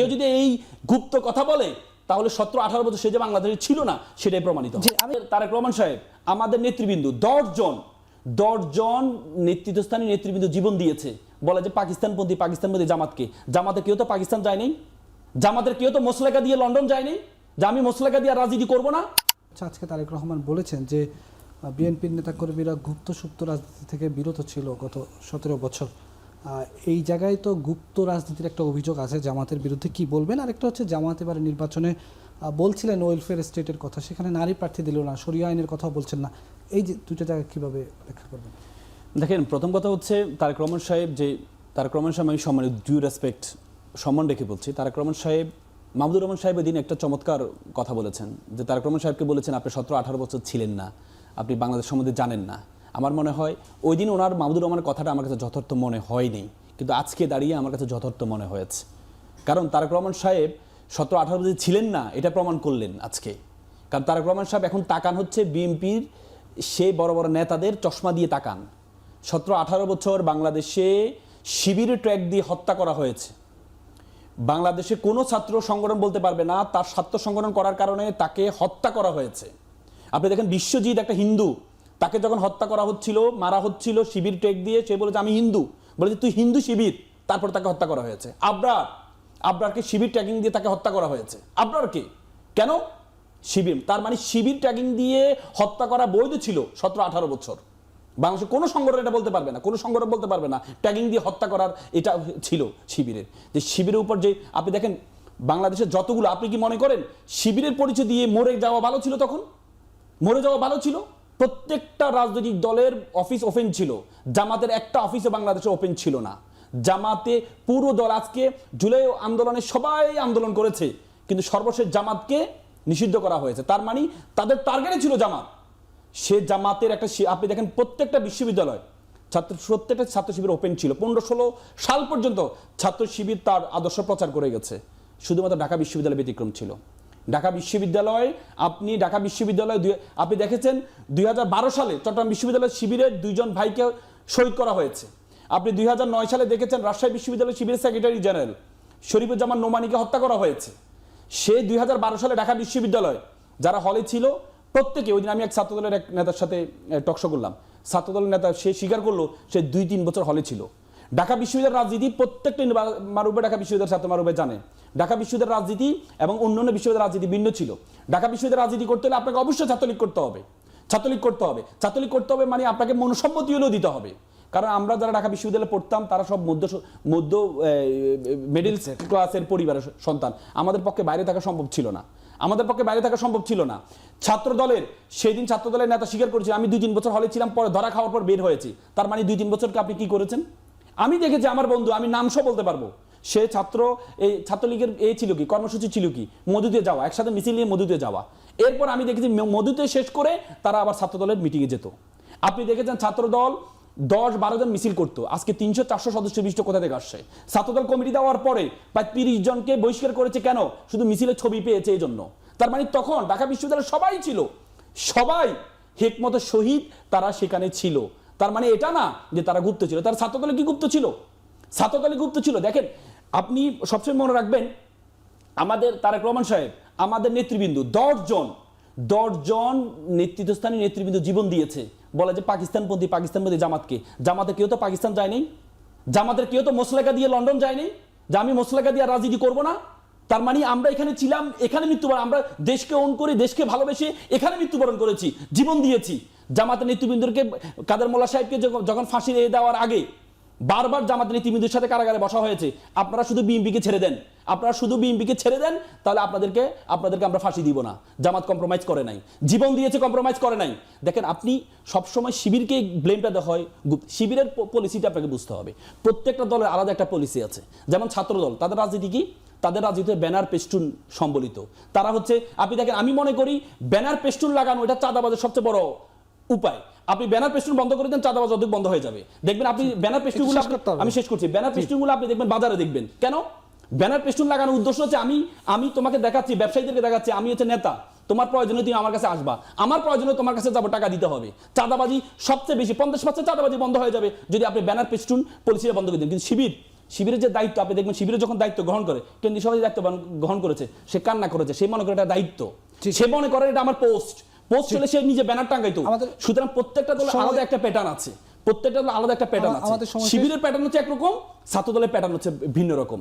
কেউ যদি এই গুপ্ত কথা বলে তাহলে সতেরো আঠারো বছর সে যে বাংলাদেশে ছিল না সেটাই প্রমাণিত তারেক রহমান সাহেব আমাদের নেতৃবৃন্দ দশজন দশজন নেতৃত্বস্থানীয় নেতৃবৃন্দ জীবন দিয়েছে। বলে যে পাকিস্তানপন্থী পাকিস্তানপন্থী জামাতকে। জামাতে কেউ তো পাকিস্তান যায়নি জামাতের কেউ তো মোসলেকা দিয়ে লন্ডন যায়নি যে আমি মোসলেকা দিয়ে রাজনীতি করব না? আচ্ছা আজকে তারেক রহমান বলেছেন যে বিএনপির নেতাকর্মীরা গুপ্ত সুপ্ত রাজনীতি থেকে বিরত ছিল গত সতেরো বছর। এই জায়গায় তো গুপ্ত রাজনীতির একটা অভিযোগ আছে জামাতের বিরুদ্ধে। কি বলবেন? আরেকটা হচ্ছে জামাত এবারে নির্বাচনে বলছিলেন ওয়েলফেয়ার স্টেটের কথা, সেখানে নারী প্রার্থী দিল না, সরিয়া আইনের কথাও বলছেন না। এই যে দুটো জায়গা কীভাবে ব্যাখ্যা করবেন? দেখেন, প্রথম কথা হচ্ছে তারেক রহমান সাহেব যে, তারেক রহমান সাহেব, আমি সম্মানিত ডিউ রেসপেক্ট সম্মান রেখে বলছি, তারেক রহমান সাহেব, মাহমুদুর রহমান সাহেব দিন একটা চমৎকার কথা বলেছেন, যে তারেক রহমান সাহেবকে বলেছেন, আপনি সতেরো আঠারো বছর ছিলেন না, আপনি বাংলাদেশ সম্বন্ধে জানেন না। আমার মনে হয় ওই দিন ওনার মাহমুদুর রহমানের কথাটা আমার কাছে যথার্থ মনে হয়নি। কিন্তু আজকে দাঁড়িয়ে আমার কাছে যথার্থ মনে হয়েছে। কারণ তারেক রহমান সাহেব সতেরো আঠারো বছর ছিলেন না, এটা প্রমাণ করলেন আজকে। কারণ তারেক রহমান সাহেব এখন তাকান হচ্ছে বিএনপির সে বড় বড় নেতাদের চশমা দিয়ে তাকান। সতেরো আঠারো বছর বাংলাদেশে শিবির ট্র্যাক দিয়ে হত্যা করা হয়েছে। বাংলাদেশে কোনো ছাত্র সংগঠন বলতে পারবে না, তার ছাত্র সংগঠন করার কারণে তাকে হত্যা করা হয়েছে। আপনি দেখেন বিশ্বজিৎ একটা হিন্দু তাকে যখন হত্যা করা হচ্ছিল, মারা হচ্ছিল, শিবির ট্রেক দিয়ে, সে বলেছে, আমি হিন্দু। বলেছে, তুই হিন্দু শিবির? তারপর তাকে হত্যা করা হয়েছে। আবরার, আবরারকে শিবির ট্যাগিং দিয়ে তাকে হত্যা করা হয়েছে। আবরারকে কেন? শিবির, তার মানে শিবির ট্যাগিং দিয়ে হত্যা করা বৈধ ছিল সতেরো আঠারো বছর। বাংলাদেশে কোনো সংগঠন এটা বলতে পারবে না, কোনো সংগঠন বলতে পারবে না, ট্যাগিং দিয়ে হত্যা করার এটা ছিল শিবিরের। যে শিবিরের উপর যে, আপনি দেখেন, বাংলাদেশের যতগুলো, আপনি কি মনে করেন, শিবিরের পরিচয় দিয়ে মরে যাওয়া ভালো ছিল তখন? মরে যাওয়া ভালো ছিল? প্রত্যেকটা রাজনৈতিক দলের অফিস ওপেন ছিল। জামাতের একটা অফিসে বাংলাদেশে ওপেন ছিল না। জামাতে পুরো দল আজকে জুলাই আন্দোলনে সবাই আন্দোলন করেছে। কিন্তু সর্বশেষ জামাতকে নিষিদ্ধ করা হয়েছে। তার মানে তাদের টার্গেটে ছিল জামাত। সে জামাতের একটা আপনি দেখেন প্রত্যেকটা বিশ্ববিদ্যালয় ছাত্র প্রত্যেকটা ছাত্র শিবির ওপেন ছিল। পনেরো ষোলো সাল পর্যন্ত ছাত্র শিবির তার আদর্শ প্রচার করে গেছে। শুধুমাত্র ঢাকা বিশ্ববিদ্যালয় ব্যতিক্রম ছিল। ঢাকা বিশ্ববিদ্যালয়, আপনি ঢাকা বিশ্ববিদ্যালয় আপনি দেখেছেন দুই হাজার বারো সালে চট্টগ্রাম বিশ্ববিদ্যালয় শিবিরের দুইজন ভাইকে শহীদ করা হয়েছে। আপনি দুই হাজার নয় সালে দেখেছেন রাজশাহী বিশ্ববিদ্যালয় শিবিরের সেক্রেটারি জেনারেল শরীফুজ্জামান নোমানিকে হত্যা করা হয়েছে। সে দুই হাজার বারো সালে ঢাকা বিশ্ববিদ্যালয়, যারা হলে ছিল, প্রত্যেকে ওই দিন আমি এক ছাত্রদলের এক নেতার সাথে টকশো করলাম। ছাত্রদলের নেতা সে স্বীকার করল, সে দুই তিন বছর হলে ছিল। ঢাকা বিশ্ববিদ্যালয়ের রাজনীতি প্রত্যেকটা মারুবে ঢাকা বিশ্ববিদ্যালয়ের ছাত্র মারুবে জানে। ঢাকা বিশ্ববিদ্যালয়ের রাজনীতি এবং অন্যান্য বিশ্ববিদ্যালয়ের রাজনীতি ভিন্ন ছিল। ঢাকা বিশ্ববিদ্যালয়ের রাজনীতি করতে হলে আপনাকে অবশ্যই ছাত্রলীগ করতে হবে। ছাত্রলীগ করতে হবে। ছাত্রলীগ করতে হবে মানে আপনাকে মনুসম্মতি হলেও দিতে হবে। কারণ আমরা যারা ঢাকা বিশ্ববিদ্যালয়ে পড়তাম তারা সব মধ্য মধ্য মিডিল ক্লাসের পরিবারের সন্তান। আমাদের পক্ষে বাইরে থাকা সম্ভব ছিল না। আমাদের পক্ষে বাইরে থাকা সম্ভব ছিল না। ছাত্র দলের সেই দিন ছাত্র দলের নেতা স্বীকার করেছে আমি দুই তিন বছর হলে ছিলাম পরে ধরা খাওয়ার পর বের হয়েছি। তার মানে দুই তিন বছরকে আপনি কি করেছেন? আমি দেখেছি আমার বন্ধু, আমি নাম সহ বলতে পারব। সে ছাত্র, এই ছাত্রলীগের এ ছিল কি, কর্মসূচি ছিল কি, মধুতে যাওয়া, একসাথে মিছিল নিয়ে মধুতে যাওয়া। এরপর আমি দেখেছি মধুতে শেষ করে তারা আবার ছাত্র দলের মিটিংয়ে যেত। আপনি দেখেছেন ছাত্র দল দশ বারো জন মিছিল করতো, আজকে তিনশো চারশো সদস্য বিশিষ্ট কোথা থেকে আসছে? ছাত্রদল কমিটি দেওয়ার পরে প্রায় তিরিশ জনকে বহিষ্কার করেছে কেন? শুধু মিছিলের ছবি পেয়েছে এই জন্য তার মানে তখন ঢাকা বিশ্ববিদ্যালয়ে সবাই ছিল। সবাই, হেকমতের শহীদ তারা সেখানে ছিল। তার মানে এটা না যে তারা গুপ্ত ছিল। তার ছাত্রদলে কি গুপ্ত ছিল? ছাত্রদলে গুপ্ত ছিল। দেখেন, আপনি সবসময় মনে রাখবেন, আমাদের তারেক রহমান সাহেব, আমাদের নেতৃবৃন্দ, দশজন দশজন নেতৃত্বস্থানীয় নেতৃবৃন্দ জীবন দিয়েছে। বলে যে পাকিস্তানপন্থী পাকিস্তানপন্থী জামাতকে। জামাতে কেউ তো পাকিস্তান যায়নি জামাতের কেউ তো মোসলেকা দিয়ে লন্ডন যায়নি যে আমি মোসলেকা দিয়ে রাজনীতি করব না? তার মানে আমরা এখানে ছিলাম, এখানে মৃত্যুবরণ, আমরা দেশকে অন করে, দেশকে ভালোবেসে এখানে মৃত্যুবরণ করেছি, জীবন দিয়েছি। জামাতের নেতৃবৃন্দকে, কাদের মোল্লা সাহেবকে যখন- ফাঁসি দিয়ে দেওয়ার আগে বারবার জামাতের নেতৃবৃন্দের সাথে কারাগারে বসা হয়েছে, আপনারা শুধু বিএনপিকে ছেড়ে দেন। আপনারা শুধু বিএনপিকে ছেড়ে দেন, তাহলে আপনাদেরকে আপনাদেরকে আমরা ফাঁসি দিব না। জামাত কম্প্রোমাইজ করে নাই। জীবন দিয়েছে, কম্প্রোমাইজ করে নাই। দেখেন, আপনি সবসময় শিবিরকে ব্লেমটা দেওয়া হয় শিবিরের পলিসিটা আপনাকে বুঝতে হবে। প্রত্যেকটা দলের আলাদা একটা পলিসি আছে। যেমন ছাত্রদল তাদের রাজনীতি কি? তাদের রাজনীতিতে ব্যানার, পেস্টুন সম্বলিত। তারা হচ্ছে, আপনি দেখেন, আমি মনে করি, ব্যানার, পেস্টুন লাগানো, এটা চাঁদাবাজের সবচেয়ে বড় উপায়। আপনি ব্যানার পেস্টুন বন্ধ করে দেন চাঁদাবাজ অধিক বন্ধ হয়ে যাবে। দেখবেন আপনি ব্যানার পেস্টুনগুলো আমি শেষ করছি। ব্যানার পেস্টুনগুলো আপনি দেখবেন বাজারে দেখবেন। কেন? ব্যানার পেস্টুন লাগানোর উদ্দেশ্য হচ্ছে আমি আমি তোমাকে দেখাচ্ছি ব্যবসায়ীদেরকে দেখাচ্ছি আমি হচ্ছে নেতা। তোমার প্রয়োজনে তুমি আমার কাছে আসবা। আমার প্রয়োজনে তোমার কাছে যাব টাকা দিতে হবে। চাঁদাবাজি সবচেয়ে বেশি পঞ্চাশ পার্সেন্ট চাঁদাবাজি বন্ধ হয়ে যাবে যদি আপনি ব্যানার পেস্টুন পলিসিটা বন্ধ করে দেন। কিন্তু শিবির শিবিরের যে দায়িত্ব আপনি দেখবেন শিবিরে যখন দায়িত্ব গ্রহণ করে কেন্দ্রীয় সভাপতি দায়িত্ব গ্রহণ- গ্রহণ করেছে সে কান্না করেছে সে মনে করে এটা দায়িত্ব। সে মনে করে এটা আমার পোস্ট পোস্ট চলে সে নিজে ব্যানার টাঙ্গাইতো সুতরাং প্রত্যেকটা দলের আলাদা একটা প্যাটার্ন আছে। প্রত্যেকটা দলের আলাদা একটা প্যাটার্ন আছে। শিবিরের প্যাটার্ন হচ্ছে একরকম ছাত্র দলের প্যাটার্ন হচ্ছে ভিন্ন রকম।